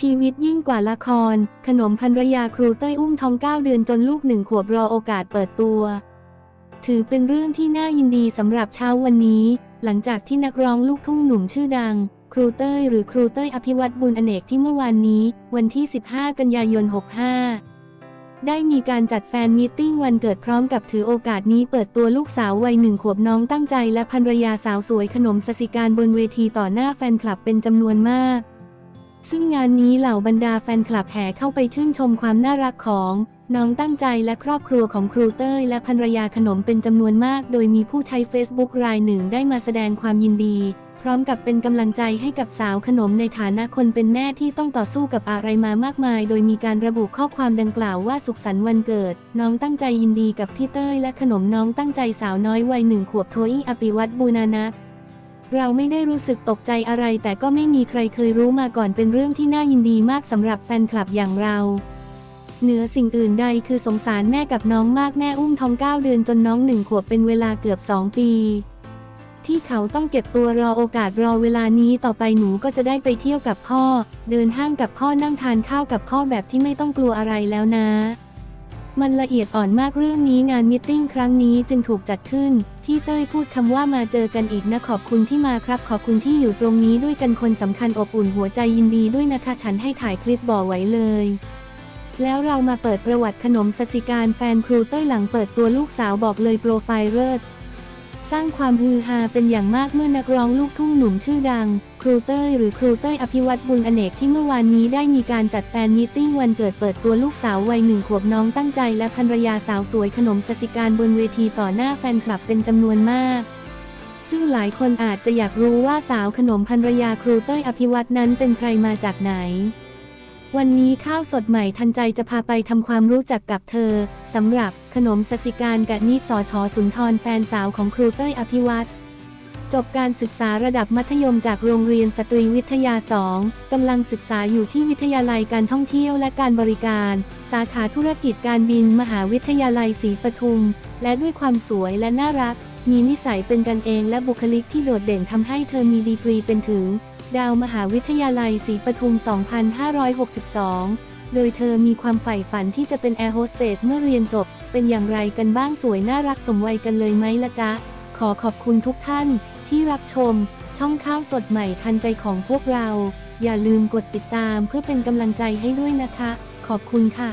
ชีวิตยิ่งกว่าละคร ขนมภรรยาครูเต้ยอุ้มท้องเก้าเดือนจนลูกหนึ่งขวบรอโอกาสเปิดตัว ถือเป็นเรื่องที่น่ายินดีสำหรับเช้าวันนี้ หลังจากที่นักร้องลูกทุ่งหนุ่มชื่อดัง ครูเต้ยหรือครูเต้ยอภิวัตบุญอเนกที่เมื่อวานนี้ วันที่ 15 กันยายน 65 ได้มีการจัดแฟนมีติ้งวันเกิดพร้อมกับถือโอกาสนี้เปิดตัวลูกสาววัยหนึ่งขวบน้องตั้งใจและภรรยาสาวสวยขนมสสิการบนเวทีต่อหน้าแฟนคลับเป็นจำนวนมาก ซึ่งงานนี้เหล่าบรรดาแฟนคลับแห่เข้าไปชื่นชมความน่ารักของน้องตั้งใจและครอบครัวของครูเต้ยและภรรยาขนมเป็นจำนวนมาก โดยมีผู้ใช้ Facebook รายหนึ่งได้มาแสดงความยินดี พร้อมกับเป็นกำลังใจให้กับสาวขนมในฐานะคนเป็นแม่ที่ต้องต่อสู้กับอะไรมามากมาย โดยมีการระบุข้อความดังกล่าวว่าสุขสันต์วันเกิด น้องตั้งใจยินดีกับพี่เต้ยและขนมน้องตั้งใจสาวน้อยวัยหนึ่งขวบโทอี้อภิวัตบูนานะ เราไม่ได้รู้สึกตกใจอะไร แต่ก็ไม่มีใครเคยรู้มาก่อนเป็นเรื่องที่น่ายินดีมากสำหรับแฟนคลับอย่างเราเหนือสิ่งอื่นใดคือสงสารแม่กับน้องมากแม่อุ้มท้องเก้าเดือนจนน้องหนึ่งขวบเป็นเวลาเกือบสองปี ที่เขาต้องเก็บตัวรอโอกาสรอเวลานี้ต่อไปหนูก็จะได้ไปเที่ยวกับพ่อ เดินห้างกับพ่อนั่งทานข้าวกับพ่อแบบที่ไม่ต้องกลัวอะไรแล้วนะ มันละเอียดอ่อนมากเรื่องนี้งานมิทติ้งครั้งนี้จึงถูกจัดขึ้น ที่เต้ยพูดคำว่ามาเจอกันอีกนะขอบคุณที่มาครับ ขอบคุณที่อยู่ตรงนี้ด้วยกันคนสำคัญอบอุ่นหัวใจยินดีด้วยนะคะ ฉันให้ถ่ายคลิปบ่อไว้เลย แล้วเรามาเปิดประวัติขนมสสิการแฟนครูเต้ยหลังเปิดตัวลูกสาวบอกเลยโปรไฟล์เลิศสร้างความฮือฮาเป็นอย่างมากเมื่อนักร้องลูกทุ่งหนุ่มชื่อดัง รูเต้ยหรือครูเต้ยอภิวัตบุญอเนกที่เมื่อวานนี้ได้มีการจัดแฟนมีตติ้งวันเกิดเปิดตัวลูกสาววัยหนึ่งขวบน้องตั้งใจและภรรยาสาวสวยขนมสสิการบนเวทีต่อหน้าแฟนคลับเป็นจำนวนมาก ซึ่งหลายคนอาจจะอยากรู้ว่าสาวขนมภรรยาครูเต้ยอภิวัตนั้นเป็นใครมาจากไหน วันนี้ข้าวสดใหม่ทันใจจะพาไปทำความรู้จักกับเธอสำหรับขนมสสิการกับนิสอทอสุนทรแฟนสาวของครูเต้ยอภิวัต จบการศึกษาระดับมัธยมจากโรงเรียนสตรีวิทยา 2 กำลังศึกษาอยู่ที่วิทยาลัยการท่องเที่ยวและการบริการ สาขาธุรกิจการบินมหาวิทยาลัยศรีปทุม และด้วยความสวยและน่ารัก มีนิสัยเป็นกันเองและบุคลิกที่โดดเด่นทำให้เธอมีดีกรีเป็นถึง ดาวมหาวิทยาลัยศรีปทุม 2562 โดยเธอมีความใฝ่ฝันที่จะเป็นแอร์โฮสเตสเมื่อเรียนจบ เป็นอย่างไรกันบ้างสวยน่ารักสมวัยกันเลยไหมละจ๊ะ ขอขอบคุณทุกท่านที่รับชม ช่องข้าวสดใหม่ทันใจของพวกเรา อย่าลืมกดติดตามเพื่อเป็นกำลังใจให้ด้วยนะคะ ขอบคุณค่ะ